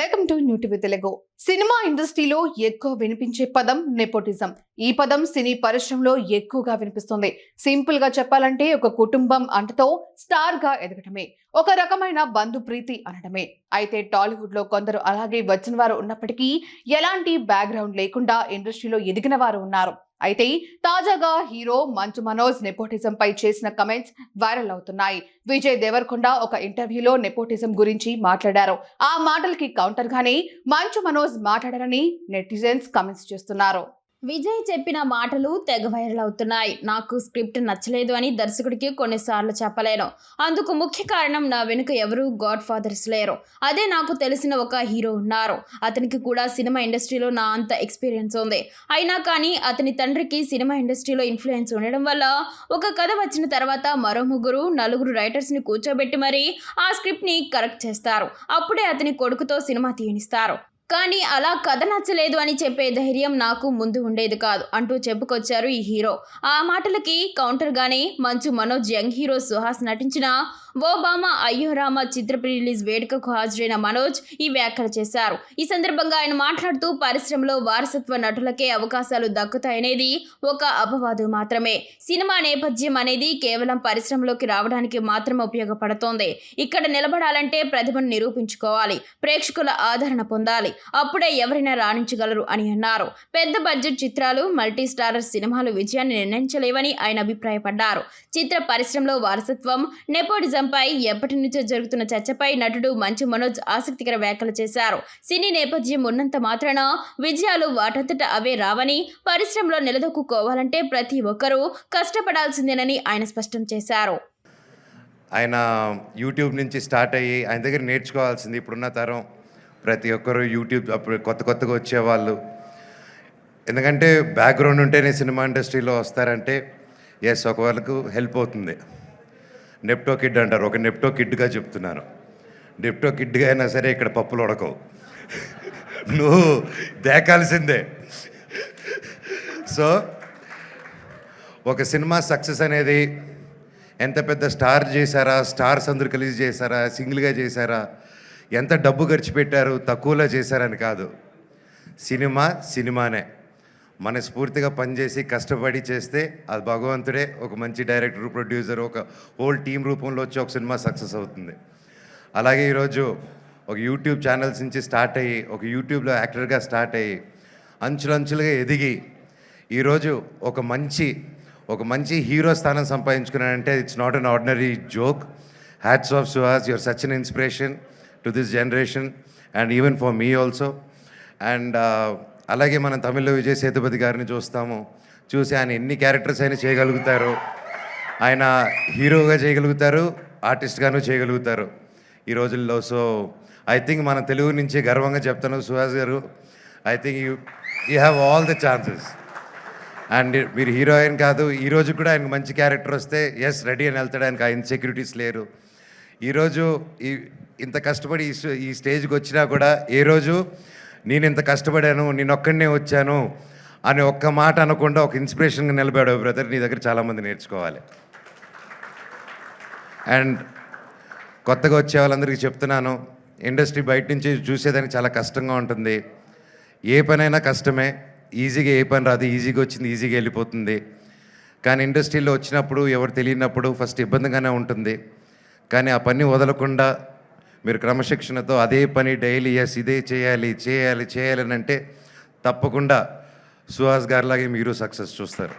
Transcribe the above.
Welcome to new TV Telugu cinema ఇండస్ట్రీలో ఎక్కువ వినిపించే పదం నెపోటిజం ఈ పదం సినీ పరిశ్రమలో ఎక్కువగా వినిపిస్తుంది. సింపుల్గా చెప్పాలంటే ఒక కుటుంబం అంటతో స్టార్గా ఎదగటమే. ఒక రకమైన బంధు ప్రీతి అనడమే. అయితే టాలీవుడ్లో కొందరు అలాగే వచ్చిన వారు ఉన్నప్పటికీ ఎలాంటి బ్యాక్గ్రౌండ్ లేకుండా ఇండస్ట్రీలో ఎదిగిన వారు ఉన్నారు. అయితే తాజాగా హీరో మంచు మనోజ్ నెపోటిజం పై చేసిన కమెంట్స్ వైరల్ అవుతున్నాయి. విజయ్ దేవరకొండ ఒక ఇంటర్వ్యూలో నెపోటిజం గురించి మాట్లాడారు. ఆ మాటలకి కౌంటర్ గానే మంచు మనోజ్ మాట్లాడారని నెటిజన్స్ కమెంట్స్ చేస్తున్నారు. విజయ్ చెప్పిన మాటలు తెగ వైరల్ అవుతున్నాయి. నాకు స్క్రిప్ట్ నచ్చలేదు అని దర్శకుడికి కొన్నిసార్లు చెప్పలేను. అందుకు ముఖ్య కారణం నా వెనుక ఎవరు గాడ్ ఫాదర్స్ లేరు. అదే నాకు తెలిసిన ఒక హీరో ఉన్నారు. అతనికి కూడా సినిమా ఇండస్ట్రీలో నా అంత ఎక్స్పీరియన్స్ ఉంది. అయినా కానీ అతని తండ్రికి సినిమా ఇండస్ట్రీలో ఇన్ఫ్లుయెన్స్ ఉండడం వల్ల ఒక కథ వచ్చిన తర్వాత మరో ముగ్గురు నలుగురు రైటర్స్ని కూర్చోబెట్టి మరీ ఆ స్క్రిప్ట్ని కరెక్ట్ చేస్తారు. అప్పుడే అతని కొడుకుతో సినిమా తీయనిస్తారు. కానీ అలా కథ నచ్చలేదు అని చెప్పే ధైర్యం నాకు ముందు ఉండేది కాదు అంటూ చెప్పుకొచ్చారు ఈ హీరో. ఆ మాటలకి కౌంటర్గానే మంచు మనోజ్ యంగ్ హీరో సుహాస్ నటించిన ఓబామా అయ్యో రామ చిత్ర రిలీజ్ వేడుకకు హాజరైన మనోజ్ ఈ వ్యాఖ్యలు చేశారు. ఈ సందర్భంగా ఆయన మాట్లాడుతూ పరిశ్రమలో వారసత్వ నటులకే అవకాశాలు దక్కుతాయనేది ఒక అపవాదు మాత్రమే. సినిమా నేపథ్యం అనేది కేవలం పరిశ్రమలోకి రావడానికి మాత్రమే ఉపయోగపడుతోంది. ఇక్కడ నిలబడాలంటే ప్రతిభను నిరూపించుకోవాలి. ప్రేక్షకుల ఆదరణ పొందాలి. అప్పుడే ఎవరైనా రాణించగలరు అని అన్నారు. పెద్ద బడ్జెట్ చిత్రాలు మల్టీ స్టారర్ సినిమాలు విజయాన్ని నిర్ణయించలేవని ఆయన అభిప్రాయపడ్డారు. చిత్ర పరిశ్రమలో వారసత్వం నెపోటిజంపై ఎప్పటి నుంచో జరుగుతున్న చర్చపై నటుడు మంచు మనోజ్ ఆసక్తికర వ్యాఖ్యలు చేశారు. సినీ నేపథ్యం ఉన్నంత మాత్రాన విజయాలు వాటంతట అవే రావని పరిశ్రమలో నిలదొక్కుకోవాలంటే ప్రతి ఒక్కరూ కష్టపడాల్సిందేనని ఆయన స్పష్టం చేశారు. ఆయన యూట్యూబ్ నుంచి స్టార్ట్ అయ్యి ఆయన దగ్గర నేర్చుకోవాల్సింది ఇప్పుడున్న తరం ప్రతి ఒక్కరు యూట్యూబ్ అప్పుడు కొత్త కొత్తగా వచ్చేవాళ్ళు. ఎందుకంటే బ్యాక్గ్రౌండ్ ఉంటేనే సినిమా ఇండస్ట్రీలో వస్తారంటే ఎస్ ఒక వాళ్ళకు హెల్ప్ అవుతుంది. నెప్టో కిడ్ అంటారు ఒక నెప్టో కిడ్గా చెప్తున్నాను. నెప్టో కిడ్గా అయినా సరే ఇక్కడ పప్పులు ఉడకవు. నువ్వు దేకాల్సిందే. సో ఒక సినిమా సక్సెస్ అనేది ఎంత పెద్ద స్టార్ చేశారా స్టార్స్ అందరు కలిసి చేశారా సింగిల్గా చేశారా ఎంత డబ్బు ఖర్చు పెట్టారు తక్కువలో చేశారని కాదు. సినిమా సినిమానే. మనస్ఫూర్తిగా పనిచేసి కష్టపడి చేస్తే అది భగవంతుడే ఒక మంచి డైరెక్టర్ ప్రొడ్యూసర్ ఒక హోల్ టీం రూపంలో వచ్చి ఒక సినిమా సక్సెస్ అవుతుంది. అలాగే ఈరోజు ఒక యూట్యూబ్ ఛానల్స్ నుంచి స్టార్ట్ అయ్యి ఒక యూట్యూబ్లో యాక్టర్గా స్టార్ట్ అయ్యి అంచులంచులుగా ఎదిగి ఈరోజు ఒక మంచి ఒక మంచి హీరో స్థానం సంపాదించుకున్నాడంటే it's not an ordinary joke hats off Suhas your such an inspiration to this generation and even for me also and అలాగే మనం తమిళ్ళో విజయ్ సేతుపతి గారిని చూస్తాము. చూసి ఆయన ఎన్ని క్యారెక్టర్స్ అయినా చేయగలుగుతారు. ఆయన హీరోగా చేయగలుగుతారు ఆర్టిస్ట్గాను చేయగలుగుతారు. ఈ రోజుల్లో సో ఐ థింక్ మన తెలుగు నుంచి గర్వంగా చెప్తాను Suhas garu. I think you you have all the chances. And మీరు హీరోయిన్ కాదు. ఈరోజు కూడా ఆయనకు మంచి క్యారెక్టర్ వస్తే ఎస్ రెడీ అని వెళ్తాడు. ఆయనకు ఆ ఇన్సెక్యూరిటీస్ లేరు. ఈరోజు ఈ ఇంత కష్టపడి ఈ స్టే- ఈ స్టేజ్కి వచ్చినా కూడా ఏ రోజు నేను ఇంత కష్టపడాను నేను ఒక్కడనే వచ్చాను అని ఒక్క మాట అనకుండా ఒక ఇన్స్పిరేషన్గా నిలబడావు బ్రదర్ నీ దగ్గర చాలామంది నేర్చుకోవాలి. అండ్ కొత్తగా వచ్చే వాళ్ళందరికీ చెప్తున్నాను ఇండస్ట్రీ బయట నుంచి చూసేదానికి చాలా కష్టంగా ఉంటుంది. ఏ పనైనా కష్టమే ఈజీగా ఏ పని రాదు ఈజీగా వచ్చింది ఈజీగా వెళ్ళిపోతుంది. కానీ ఇండస్ట్రీలో వచ్చినప్పుడు ఎవరు తెలియనప్పుడు ఫస్ట్ ఇబ్బందిగానే ఉంటుంది. కానీ ఆ పని వదలకుండా మీరు క్రమశిక్షణతో అదే పని డైలీ ఎస్ ఇదే చేయాలి చేయాలి చేయాలి అంటే తప్పకుండా సుహాస్ గారిలాగే మీరు సక్సెస్ చూస్తారు.